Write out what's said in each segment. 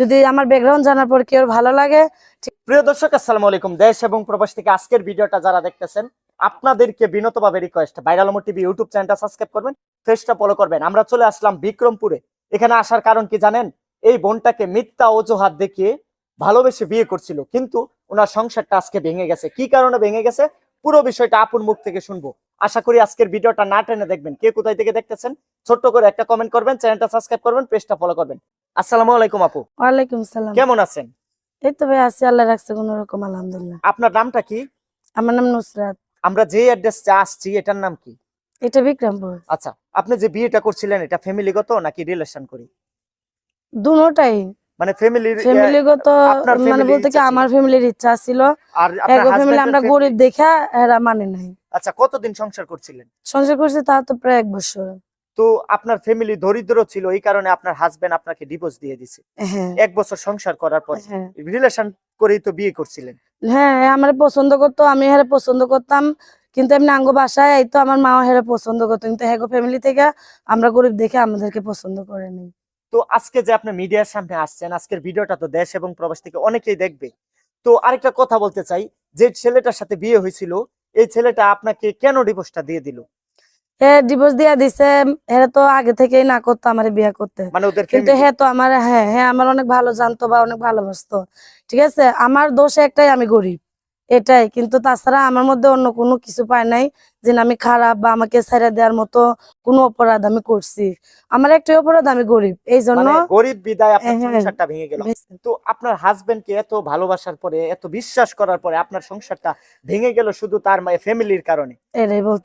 যদি আমার ব্যাকগ্রাউন্ড জানার পর কেউ ভালো লাগে প্রিয় দর্শক, আসসালামু আলাইকুম। দেশ এবং প্রবাস থেকে আজকের ভিডিওটা যারা দেখতেছেন, আপনাদেরকে বিনতভাবে রিকোয়েস্ট ভাইরাল টিভি ইউটিউব চ্যানেলটা সাবস্ক্রাইব করবেন পেজটা ফলো করবেন। আমরা চলে আসলাম বিক্রমপুরে। এখানে আসার কারণ কি জানেন? এই বোনটাকে মিথ্যা অজুহাত দেখিয়ে ভালোবেসে বিয়ে করছিল, কিন্তু ওনার সংসারটা আজকে ভেঙে গেছে। কি কারণে ভেঙে গেছে? পুরো বিষয়টা আপুর মুখ থেকে শুনব। আশা করি আজকের ভিডিওটা না টেনে দেখবেন। কে কোথায় থেকে দেখতেছেন, ছোট্ট করে একটা কমেন্ট করবেন চ্যানেলটা সাবস্ক্রাইব করবেন পেজটা ফলো করবেন। আসসালামু আলাইকুম আপু। ওয়ালাইকুম সালাম। কেমন আছেন? এই তো ভাই আছি আল্লাহ রাখছে কোন রকম আলহামদুলিল্লাহ। আপনার নামটা কি? আমার নাম নুসরাত। আমরা যে অ্যাড্রেসটা আসছি এটার নাম কি? এটা বিক্রমপুর। আচ্ছা আপনি যে বিয়েটা করছিলেন এটা ফ্যামিলিগত নাকি রিলেশন করি? দুটাই। মানে ফ্যামিলির ফ্যামিলিগত মানে বলতে কি আমার ফ্যামিলির ইচ্ছা ছিল। আর আপনার ফ্যামিলি আমরা গরিব দেখা এরা মানে নাই। আচ্ছা কতদিন সংসার করছিলেন? সংসার করছে তা তো প্রায় এক বছর। তো আপনার ফ্যামিলি দরিদ্র ছিল এই কারণে আপনার হাজবেন্ড আপনাকে ডিভোর্স দিয়ে দিছে। হ্যাঁ। এক বছর সংসার করার পর হ্যাঁ। রিলেশন করেই তো বিয়ে করছিলেন। হ্যাঁ আমার পছন্দ করতো আমি হেরে পছন্দ করতাম কিন্তু এমনি আঙ্গ বাসায় এই তো আমার মা হেরে পছন্দ করতো কিন্তু হ্যাগো ফ্যামিলি থেকে আমরা গরিব দেখে আমাদেরকে পছন্দ করেনি তো আজকে যে আপনি মিডিয়ার সামনে আসছেন আজকের ভিডিওটা তো দেশ এবং প্রবাস থেকে অনেকেই দেখবে। তো আরেকটা কথা বলতে চাই যে ছেলেটার সাথে বিয়ে হয়েছিল এই ছেলেটা আপনাকে কেন ডিভোর্সটা দিয়ে দিল? হ্যাঁ ডিভোর্স দিয়া দিছে হ্যাঁ তো আগে থেকেই না করতো আমার বিয়ে করতে। মানে কিন্তু হ্যাঁ তো আমার হ্যাঁ হ্যাঁ আমার অনেক ভালো জানতো বা অনেক ভালোবাসতো। ঠিক আছে? আমার দোষ একটাই আমি গরিব। এটাই। কিন্তু তাছাড়া আমার মধ্যে অন্য কোনো কিছু পায় নাই। যে আমি খারাপ বা আমাকে ছেড়ে দেওয়ার মতো কোনো অপরাধ আমি করছি। আমার একটাই অপরাধ আমি গরিব। এই জন্য মানে গরিব বিদায় আপনার হ্যাঁ, সংসারটা ভেঙে গেল। তো আপনার হাজবেন্ড কে এত ভালোবাসার পরে এত বিশ্বাস করার পরে আপনার সংসারটা ভেঙে গেল শুধু তার ফ্যামিলির কারণে।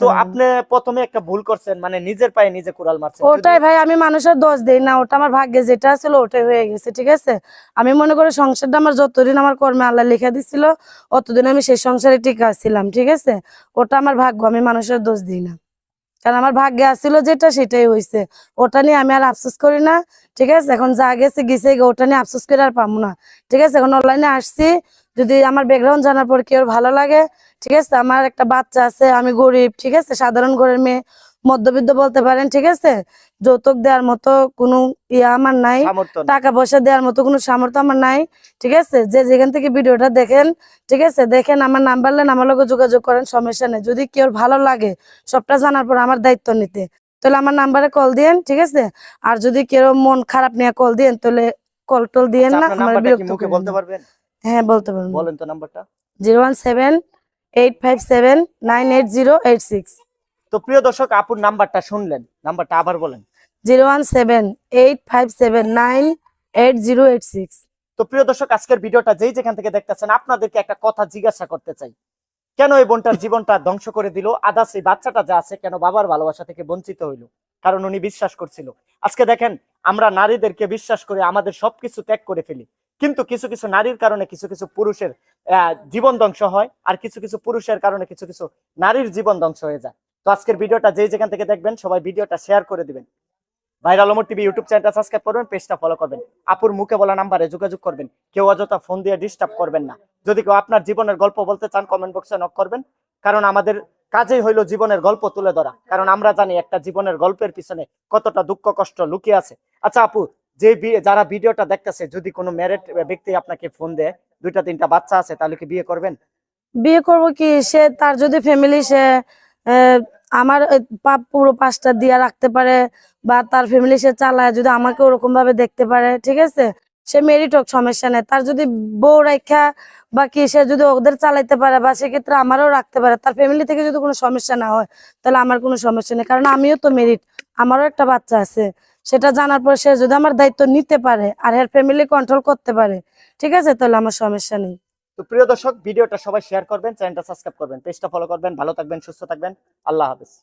তো আপনি প্রথমে একটা ভুল করছেন মানে নিজের পায়ে নিজে কুড়াল মারছেন। ওটাই ভাই আমি মানুষের দোষ দেই না। ওটা আমার ভাগ্যে যেটা ছিল ওটাই হয়ে গেছে ঠিক আছে? আমি মনে করি সংসারটা আমার যতদিন আমার কর্মে আল্লাহ লিখে দিছিল অতদিন আমি সেই সংসারে টিকা ছিলাম ঠিক আছে? ওটা আমার ভাগ্য আমি মানুষের দোষ দিই না। কারণ আমার ভাগ্যে আসছিল যেটা, সেটাই হয়েছে ওটা নিয়ে আমি আর আফসোস করি না, ঠিক আছে? এখন যা গেছে গেছে, ওটা নিয়ে আফসোস করে আর পাবো না, ঠিক আছে? এখন অনলাইনে আসছি, যদি আমার ব্যাকগ্রাউন্ড জানার পর কেউ ভালো লাগে, ঠিক আছে? আমার একটা বাচ্চা আছে, আমি গরিব, ঠিক আছে? সাধারণ ঘরের মেয়ে। মধ্যবিত্ত বলতে পারেন ঠিক আছে? যৌতুক দেওয়ার মতো কোনো ইয়া আমার নাই। টাকা পয়সা দেওয়ার মতো কোনো সামর্থ্য আমার নাই ঠিক আছে? যে যেখান থেকে ভিডিওটা দেখেন ঠিক আছে? দেখেন আমার নাম্বার নেন আমার লগে যোগাযোগ করেন সমস্যা নেই। যদি কেউ ভালো লাগে সবটা জানার পর আমার দায়িত্ব নিতে। তাহলে আমার নাম্বারে কল দিয়েন ঠিক আছে? আর যদি কেউ মন খারাপ নিয়ে কল দিয়েন তাহলে কল টল দিয়েন আচ্ছা, না আমার বিরক্ত বলতে পারবেন? হ্যাঁ বলতে পারব বলেন তো নাম্বারটা। Zero one seven eight five seven nine eight zero eight six. তো প্রিয় দর্শক আপুর নাম্বারটা শুনলেন নাম্বারটা আবার বলেন। Zero one seven eight five seven nine eight zero eight six. তো প্রিয় দর্শক আজকের ভিডিওটা যেই যেখান থেকে দেখতেছেন আপনাদেরকে একটা কথা জিজ্ঞাসা করতে চাই। কেন এই বোনটার জীবনটা ধ্বংস করে দিল? আদাস এই বাচ্চাটা যা আছে কেন বাবার ভালোবাসা থেকে বঞ্চিত হইল? কারণ উনি বিশ্বাস করছিল। আজকে দেখেন আমরা নারীদেরকে বিশ্বাস করে আমাদের সবকিছু ত্যাগ করে ফেলি। কিন্তু কিছু কিছু নারীর কারণে কিছু কিছু পুরুষের আহ, জীবন ধ্বংস হয় আর কিছু কিছু পুরুষের কারণে কিছু কিছু নারীর জীবন ধ্বংস হয়ে যায়। তো আজকের ভিডিওটা যেই যেখান থেকে দেখবেন, সবাই ভিডিওটা শেয়ার করে দিবেন। ভাইরাল অমর টিভি ইউটিউব চ্যানেলটা সাবস্ক্রাইব করবেন, পেজটা ফলো করবেন। আপুর মুখে বলা নাম্বারে যোগাযোগ করবেন, কেউ অযথা ফোন দিয়ে ডিস্টার্ব করবেন না। যদি কেউ আপনার জীবনের গল্প বলতে চান কমেন্ট বক্সে নক করবেন। কারণ আমাদের কাজেই হইল জীবনের গল্প তুলে ধরা। কারণ আমরা জানি একটা জীবনের গল্পের পিছনে কতটা দুঃখ, কষ্ট লুকিয়ে আছে। আচ্ছা আপু, যে যারা ভিডিওটা দেখতেছে, যদি কোনো ম্যারেড ব্যক্তি আপনাকে ফোন দেয়, দুইটা, তিনটা বাচ্চা আছে, তাহলে কি বিয়ে করবেন? বিয়ে করব কি? সে, তার যদি ফ্যামিলি সে আমার ওই পা- পুরো পাঁচটা দিয়া রাখতে পারে বা তার ফ্যামিলি সে চালায়, যদি আমাকে ওরকম ভাবে দেখতে পারে, ঠিক আছে? সে মেরিট হোক, সমস্যা নেই। তার যদি বউ রেখা বা কি, সে যদি ওদের চালাইতে পারে বা সেক্ষেত্রে আমারও রাখতে পারে, তার ফ্যামিলি থেকে যদি কোনো সমস্যা না হয়, তাহলে আমার কোনো সমস্যা নেই। কারণ আমিও তো মেরিট আমারও একটা বাচ্চা আছে। সেটা জানার পর সে যদি আমার দায়িত্ব নিতে পারে আর এর ফ্যামিলি কন্ট্রোল করতে পারে, ঠিক আছে? তাহলে আমার সমস্যা নেই। তো প্রিয় দর্শক, ভিডিওটা সবাই শেয়ার করবেন চ্যানেলটা সাবস্ক্রাইব করবেন পেজটা ফলো করবেন, ভালো থাকবেন, সুস্থ থাকবেন, আল্লাহ হাফেজ।